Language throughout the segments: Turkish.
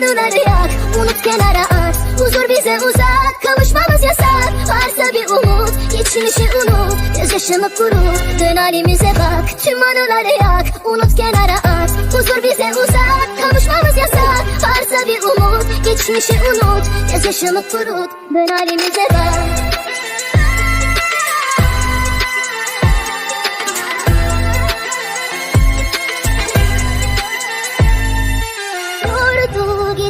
tüm anıları yak Unut kenara at. Huzur bize uzak Kavuşmamız yasak. Varsa bir umut Geçmişi unut. Gözyaşımı kurut Dön halimize bak. Tüm anıları yak Unut kenara at. Huzur bize uzak Kavuşmamız yasak. Varsa bir umut Geçmişi unut. Gözyaşımı kurut Dön halimize bak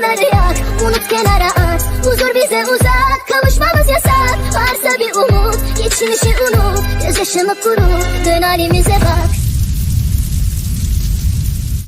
anıları yak Unut kenara at. Huzur bize uzak Kavuşmamız yasak. Varsa bir umut Geçmişi unut. Gözyaşımı kurut Dön halimize bak